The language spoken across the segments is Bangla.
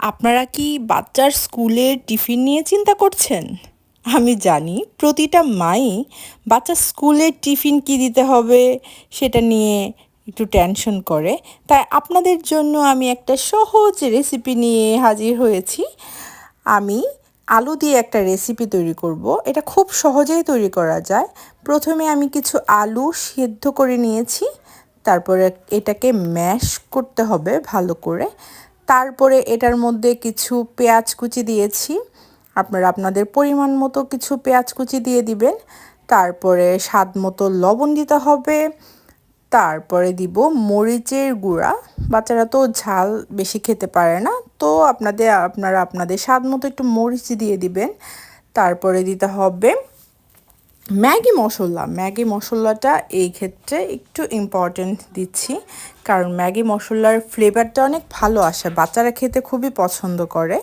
আপনারা কি বাচ্চার স্কুলের টিফিন নিয়ে চিন্তা করছেন? আমি জানি প্রতিটা মাই বাচ্চার স্কুলের টিফিন কি দিতে হবে সেটা নিয়ে একটু টেনশন করে। তাই আপনাদের জন্য আমি একটা সহজ রেসিপি নিয়ে হাজির হয়েছি। আমি আলু দিয়ে একটা রেসিপি তৈরি করব। এটা খুব সহজেই তৈরি করা যায়। প্রথমে আমি কিছু আলু সেদ্ধ করে নিয়েছি। তারপরে এটাকে ম্যাশ করতে হবে ভালো করে। তারপরে এটার মধ্যে কিছু পেঁয়াজ কুচি দিয়েছি। আপনারা আপনাদের পরিমাণ মতো কিছু পেঁয়াজ কুচি দিয়ে দিবেন। তারপরে স্বাদ মতো লবণ দিতে হবে। তারপরে দিব মরিচের গুঁড়া। বাচ্চারা তো ঝাল বেশি খেতে পারে না। তো আপনাদের, আপনারা আপনাদের স্বাদ মতো একটু মরিচ দিয়ে দিবেন। তারপরে দিতে হবে ম্যাগি মশলা, ম্যাগি মশলাটা এই ক্ষেত্রে একটু ইম্পর্টেন্ট দিচ্ছি। কারণ ম্যাগি মশলার ফ্লেভারটা অনেক ভালো আসে, বাচ্চারা খেতে খুবই পছন্দ করে।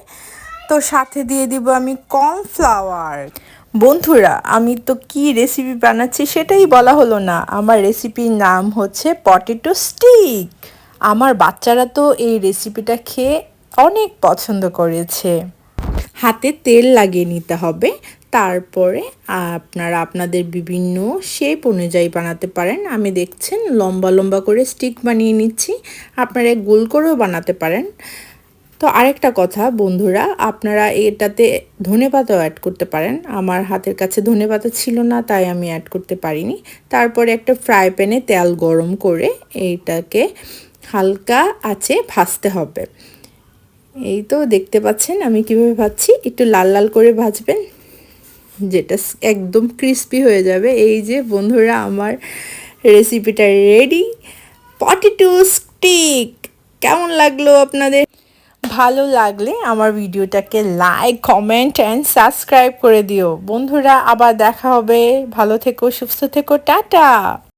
তো সাথে দিয়ে দিব আমি কর্নফ্লাওয়ার বন্ধুরা, আমি তো কি রেসিপি বানাচ্ছি সেটাই বলা হলো না। আমার রেসিপির নাম হচ্ছে পটেটো স্টিক আমার বাচ্চারা তো এই রেসিপিটা খেয়ে অনেক পছন্দ করেছে। হাতে তেল লাগিয়ে নিতে হবে। তারপরে আপনারা আপনাদের বিভিন্ন শেপ অনুযায়ী বানাতে পারেন। আমি দেখছেন লম্বা লম্বা করে স্টিক বানিয়ে নিচ্ছি। আপনারা গোল করেও বানাতে পারেন। তো আরেকটা কথা, বন্ধুরা, আপনারা এটাতে ধনে পাতাও অ্যাড করতে পারেন। আমার হাতের কাছে ধনে পাতা ছিল না, তাই আমি অ্যাড করতে পারিনি। তারপরে একটা ফ্রাই প্যানে তেল গরম করে এইটাকে হালকা আছে ভাজতে হবে। এই তো দেখতে পাচ্ছেন আমি কীভাবে ভাজছি। একটু লাল লাল করে ভাজবেন যেটা একদম ক্রিস্পি হয়ে যাবে। এই যে বন্ধুরা, আমার রেসিপিটা রেডি পটেটো স্টিক কেমন লাগল আপনাদের? ভালো লাগলে আমার ভিডিওটাকে লাইক কমেন্ট অ্যান্ড সাবস্ক্রাইব করে দিও। বন্ধুরা, আবার দেখা হবে। ভালো থেকো, সুস্থ থেকো, টাটা!